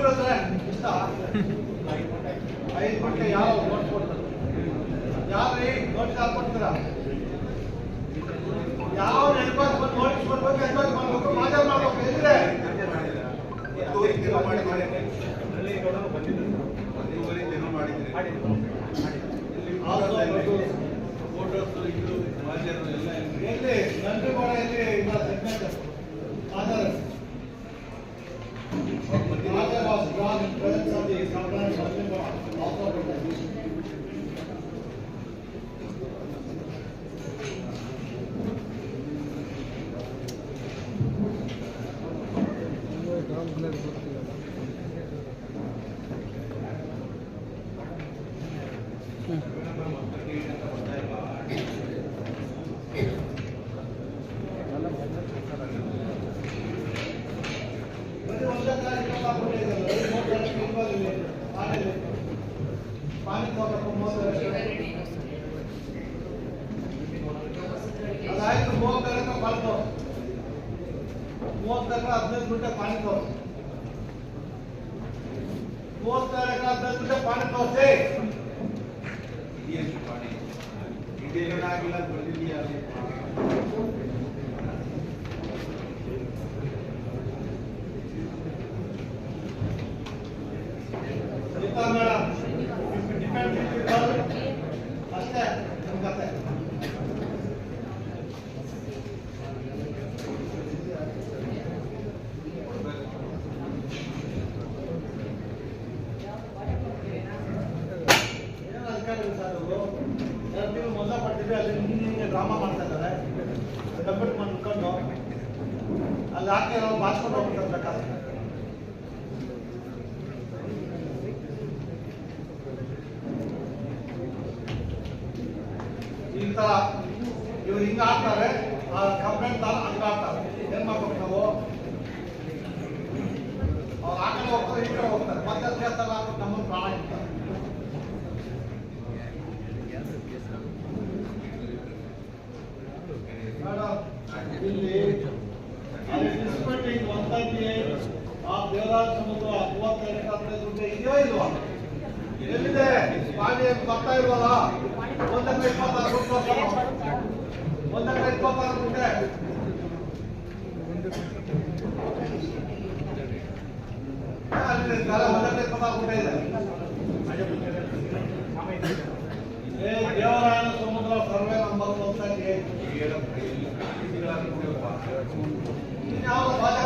ಹತ್ರ ಇಷ್ಟ ಐದು ಗಂಟೆ ಯಾವ ನೋಟ್ ಕೊಡ್ತಾರೆ ಯಾವ ನೆನಪಾಗಿ ಬಂದು ನೋಟಿಸ್ ಕೊಡ್ಬೇಕು ಎನ್ಕ್ವೈರಿ ಮಾಡ್ಬೇಕು ಮಾಜಾ ಮಾಡ್ಬೇಕು ಎಲ್ಲಿದೆ ಎಲ್ಲಿ Vâng, tôi đã cho về Gracias. ಅದಾಯ್ತು ಮೂವತ್ತು ಲಕ್ಷ ಬಂತು ಮೂವತ್ತು ಲಕ್ಷ ಹದಿನೈದು ಗುಂಟೆ ಪಾನಿ ತೋರಿಸಿ ಮೂವತ್ತು ಲಕ್ಷ ಹದಿನೈದು ಗುಂಟೆ ಪಾನಿ ತೋರಿಸಿ ಗೀತಾ ಡಬ್ಬಟ್ ಮಾಡ್ಕೊಂಡು ಅಲ್ಲಿ ಹಾಕಿ ನಾವು ಬಾಚ್ಕೊಂಡು ಹೋಗ್ಬಿಡ್ತಾರೆ ಬೇಕಾದ್ರೆ ಈ ತರ ಇವ್ರು ಹಿಂಗ ಆಡ್ತಾರೆ, ಆ ಕಂಪ್ಲೇಂಟ್ ಹಂಗ ಆಡ್ತಾರೆ. ಏನ್ ಮಾಡ್ಬೇಕು ನಾವು? ಅವ್ರು ಆ ಹೋಗ್ತಾರೆ, ಈ ಹೋಗ್ತಾರೆ. ಮತ್ತೆ ಕೇಳ್ತಾರ ಎಲ್ಲಿದೆ ಪಾನಿ ಬರ್ತಾ ಇಲ್ವಲ್ಲ ಒಂದಕ್ಕೆ ಇಪ್ಪತ್ತಾರು ಗುಂಟೆ ಒಂದಕ್ಕೆ ಇಪ್ಪತ್ತಾರು ಗುಂಟೆ ಹಾ, ಅಲ್ಲಿದೆ ಕಾಲ ಒಂದಕ್ಕೆ ಇಪ್ಪತ್ತಾರು ಗುಂಟೆ ಇದೆ ಏ ದೇವರಾಯನ ಸಮುದ್ರ ಸರ್ವೆ ನಂಬರ್ ಒಂದಕ್ಕೆ ಇನ್ಯಾವ ಭಾಷೆ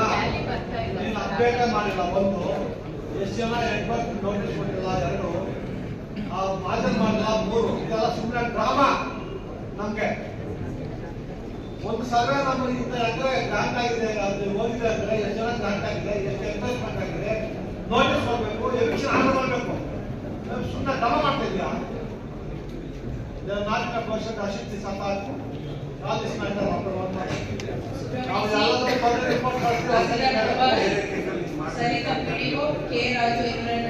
ಅಪ್ಡೇಟ್ ಮಾಡಿಲ್ಲ ಒಂದು ಎಷ್ಟು ಜನ ನೆಟ್ವರ್ಕ್ ನೋಟಿಸ್ ಕೊಟ್ಟಿಲ್ಲ ಎರಡು ಮಾಜನ್ ಮಾಡಿಲ್ಲ ಮೂರು. ಇದೆಲ್ಲ ಸುಮ್ಮನೆ ಡ್ರಾಮಾ ನಮ್ಗೆ. ಒಂದು ಸರ್ವೆ ನಮ್ಮ ಇಂಥ ಎಕರೆ ಗ್ರಾಂಟ್ ಆಗಿದೆ, ಅದು ಓದಿದೆ ಅಂದ್ರೆ ಎಷ್ಟು ಜನ ಗ್ರಾಂಟ್ ಆಗಿದೆ, ಎಷ್ಟು ಎನ್ಕ್ವೈರ್ಮೆಂಟ್ ಆಗಿದೆ ನೋಟಿಸ್ ಕೊಡಬೇಕು ಎವಿಕ್ಷನ್ ಆರ್ಡರ್ ಮಾಡಬೇಕು ಸುಮ್ಮನೆ ಡ್ರಾಮಾ ಮಾಡ್ತಾ ಇದೆಯಾ ನಾಲ್ಕನೇ ಪರ್ಸೆಂಟ್ ಅಶಕ್ತಿ ಒನ್ ನಾವು ಯಾರಾದ್ರೂ ರಿಪೋರ್ಟ್ ಮಾಡ್ತೀವಿ care also in